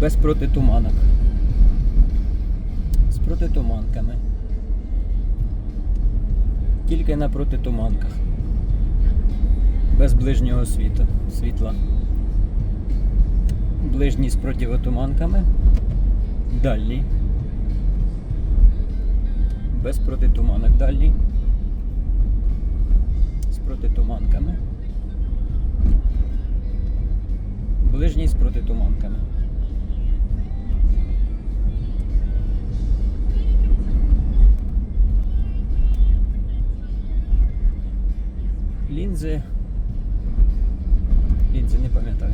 без протитуманок. З протитуманками. Тільки на протитуманках. Без ближнього світу, світла. Ближні з противотуманками. Дальні. Без протитуманок дальні. З протитуманками. Ближній з протитуманками. Лінзи. Лінзи не пам'ятаю.